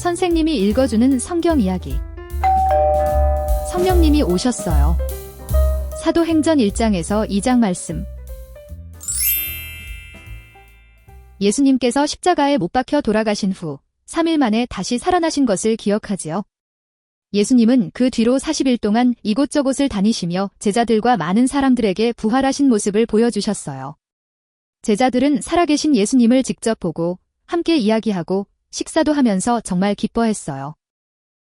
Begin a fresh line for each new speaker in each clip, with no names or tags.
선생님이 읽어주는 성경 이야기. 성령님이 오셨어요. 사도행전 1장에서 2장 말씀. 예수님께서 십자가에 못 박혀 돌아가신 후 3일 만에 다시 살아나신 것을 기억하지요. 예수님은 그 뒤로 40일 동안 이곳저곳을 다니시며 제자들과 많은 사람들에게 부활하신 모습을 보여주셨어요. 제자들은 살아계신 예수님을 직접 보고 함께 이야기하고 식사도 하면서 정말 기뻐했어요.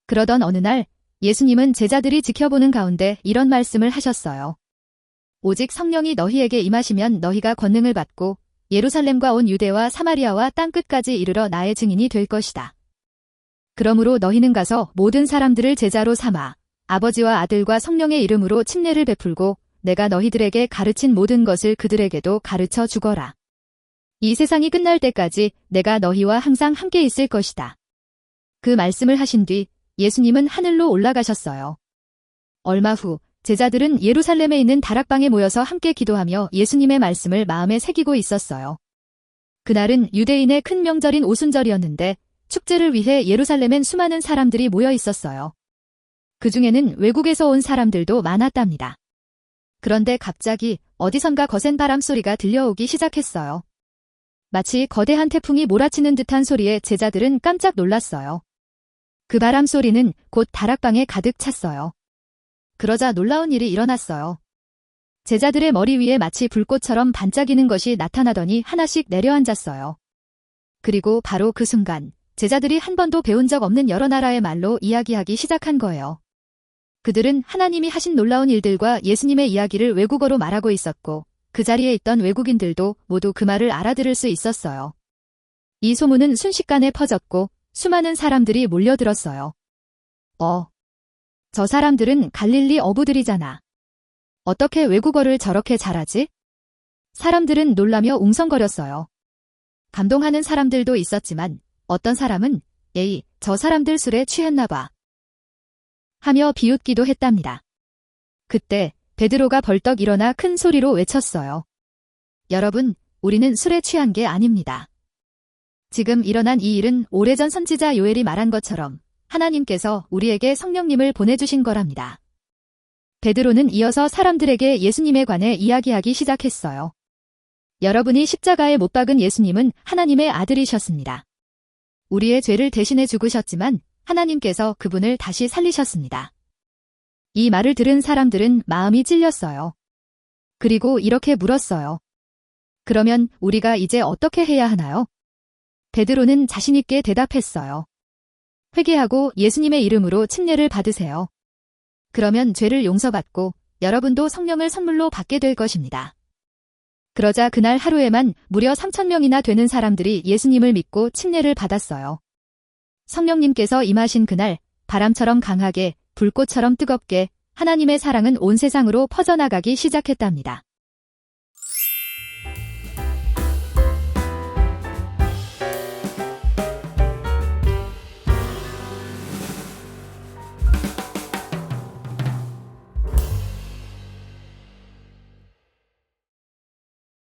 그러던 어느 날 예수님은 제자들이 지켜보는 가운데 이런 말씀을 하셨어요. 오직 성령이 너희에게 임하시면 너희가 권능을 받고 예루살렘과 온 유대와 사마리아와 땅끝까지 이르러 나의 증인이 될 것이다. 그러므로 너희는 가서 모든 사람들을 제자로 삼아 아버지와 아들과 성령의 이름으로 침례를 베풀고 내가 너희들에게 가르친 모든 것을 그들에게도 가르쳐 주거라. 이 세상이 끝날 때까지 내가 너희와 항상 함께 있을 것이다. 그 말씀을 하신 뒤 예수님은 하늘로 올라가셨어요. 얼마 후 제자들은 예루살렘에 있는 다락방에 모여서 함께 기도하며 예수님의 말씀을 마음에 새기고 있었어요. 그날은 유대인의 큰 명절인 오순절이었는데 축제를 위해 예루살렘엔 수많은 사람들이 모여 있었어요. 그 중에는 외국에서 온 사람들도 많았답니다. 그런데 갑자기 어디선가 거센 바람 소리가 들려오기 시작했어요. 마치 거대한 태풍이 몰아치는 듯한 소리에 제자들은 깜짝 놀랐어요. 그 바람 소리는 곧 다락방에 가득 찼어요. 그러자 놀라운 일이 일어났어요. 제자들의 머리 위에 마치 불꽃처럼 반짝이는 것이 나타나더니 하나씩 내려앉았어요. 그리고 바로 그 순간 제자들이 한 번도 배운 적 없는 여러 나라의 말로 이야기하기 시작한 거예요. 그들은 하나님이 하신 놀라운 일들과 예수님의 이야기를 외국어로 말하고 있었고 그 자리에 있던 외국인들도 모두 그 말을 알아들을 수 있었어요. 이 소문은 순식간에 퍼졌고 수많은 사람들이 몰려들었어요. 어. 저 사람들은 갈릴리 어부들이잖아. 어떻게 외국어를 저렇게 잘하지? 사람들은 놀라며 웅성거렸어요. 감동하는 사람들도 있었지만 어떤 사람은 에이, 저 사람들 술에 취했나 봐. 하며 비웃기도 했답니다. 그때 베드로가 벌떡 일어나 큰 소리로 외쳤어요. 여러분, 우리는 술에 취한 게 아닙니다. 지금 일어난 이 일은 오래전 선지자 요엘이 말한 것처럼 하나님께서 우리에게 성령님을 보내주신 거랍니다. 베드로는 이어서 사람들에게 예수님에 관해 이야기하기 시작했어요. 여러분이 십자가에 못 박은 예수님은 하나님의 아들이셨습니다. 우리의 죄를 대신해 죽으셨지만 하나님께서 그분을 다시 살리셨습니다. 이 말을 들은 사람들은 마음이 찔렸어요. 그리고 이렇게 물었어요. 그러면 우리가 이제 어떻게 해야 하나요? 베드로는 자신있게 대답했어요. 회개하고 예수님의 이름으로 침례를 받으세요. 그러면 죄를 용서받고 여러분도 성령을 선물로 받게 될 것입니다. 그러자 그날 하루에만 무려 3천명이나 되는 사람들이 예수님을 믿고 침례를 받았어요. 성령님께서 임하신 그날 바람처럼 강하게 불꽃처럼 뜨겁게 하나님의 사랑은 온 세상으로 퍼져나가기 시작했답니다.